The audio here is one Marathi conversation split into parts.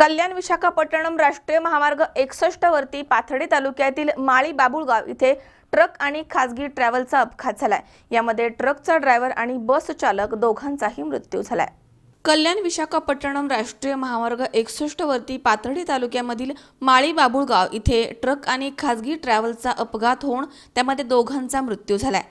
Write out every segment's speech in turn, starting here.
कल्याण विशाखापट्टणम राष्ट्रीय महामार्ग एकसष्ट वरती पाथर्डी तालुक्यातील माळी बाबुळगाव इथे ट्रक आणि खासगी ट्रॅव्हलचा अपघात झालाय. यामध्ये ट्रकचा ड्रायव्हर आणि बस चालक दोघांचाही मृत्यू झालाय. कल्याण विशाखापट्टणम राष्ट्रीय महामार्ग एकसष्ट वरती पाथर्डी तालुक्यामधील माळी बाबुळगाव इथे ट्रक आणि खासगी ट्रॅव्हलचा अपघात होऊन त्यामध्ये दोघांचा मृत्यू झालाय.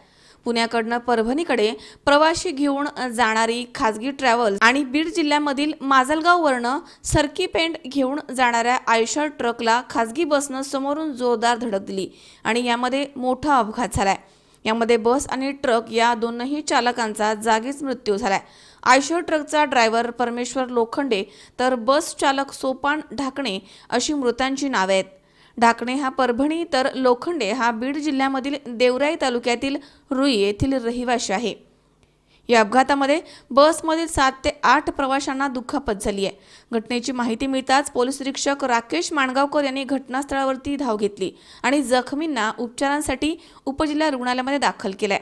पुण्याकडनं परभणीकडे प्रवासी घेऊन जाणारी खासगी ट्रॅव्हल आणि बीड जिल्ह्यामधील माजलगाववरनं सरकी पेंट घेऊन जाणाऱ्या आयशर ट्रकला खासगी बसनं समोरून जोरदार धडक दिली आणि यामध्ये मोठा अपघात झालाय. यामध्ये बस आणि ट्रक या दोनही चालकांचा जागीच मृत्यू झालाय. आयशर ट्रकचा ड्रायव्हर परमेश्वर लोखंडे तर बस चालक सोपान ढाकणे अशी मृतांची नावे आहेत. ढाकणे हा परभणी तर लोखंडे हा बीड जिल्ह्यामधील देवराई तालुक्यातील रुई येथील रहिवाशी आहे. या अपघातामध्ये बसमधील सात ते आठ प्रवाशांना दुखापत झाली आहे. घटनेची माहिती मिळताच पोलीस निरीक्षक राकेश माणगावकर यांनी घटनास्थळावरती धाव घेतली आणि जखमींना उपचारांसाठी उपजिल्हा रुग्णालयामध्ये दाखल केलाय.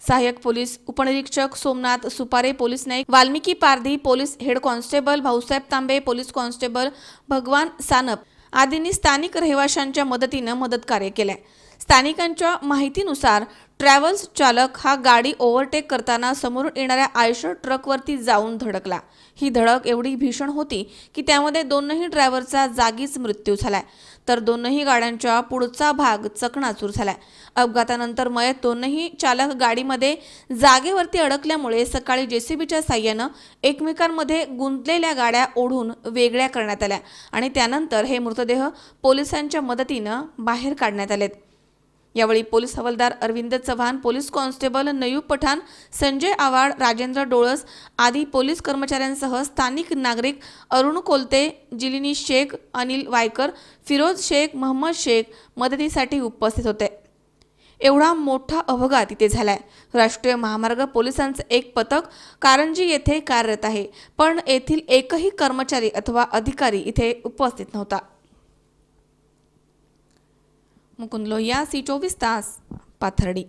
सहाय्यक पोलीस उपनिरीक्षक Somnath Supare police Naik Valmiki Pardhi police head constable Bhausaheb Tambe police constable Bhagwan Sanap आदींनी स्थानिक रहिवाशांच्या मदतीनं मदत कार्य केलंय. स्थानिकांच्या माहितीनुसार ट्रॅव्हल्स चालक हा गाडी ओव्हरटेक करताना समोरून येणाऱ्या आयशर ट्रकवरती जाऊन धडकला. ही धडक एवढी भीषण होती की त्यामध्ये दोनही ड्रायव्हरचा जागीच मृत्यू झालाय. तर दोनही गाड्यांच्या पुढचा भाग चकणाचूर झालाय. अपघातानंतर मयत दोनही चालक गाडीमध्ये जागेवरती अडकल्यामुळे सकाळी जेसीबीच्या साह्यानं एकमेकांमध्ये गुंतलेल्या गाड्या ओढून वेगळ्या करण्यात आल्या आणि त्यानंतर हे मृतदेह पोलिसांच्या मदतीनं बाहेर काढण्यात आलेत. यावेळी पोलीस हवालदार अरविंद चव्हाण पोलीस कॉन्स्टेबल नयूब पठाण संजय आवाड राजेंद्र डोळस आदी पोलीस कर्मचाऱ्यांसह स्थानिक नागरिक अरुण कोलते जिलिनी शेख अनिल वायकर फिरोज शेख मोहम्मद शेख मदतीसाठी उपस्थित होते. एवढा मोठा अपघात इथे झालाय. राष्ट्रीय महामार्ग पोलिसांचं एक पथक कारंजी येथे कार्यरत आहे पण येथील एकही कर्मचारी अथवा अधिकारी इथे उपस्थित नव्हता. मुकुंद लोहिया सी चोवीस तास पाथर्डी।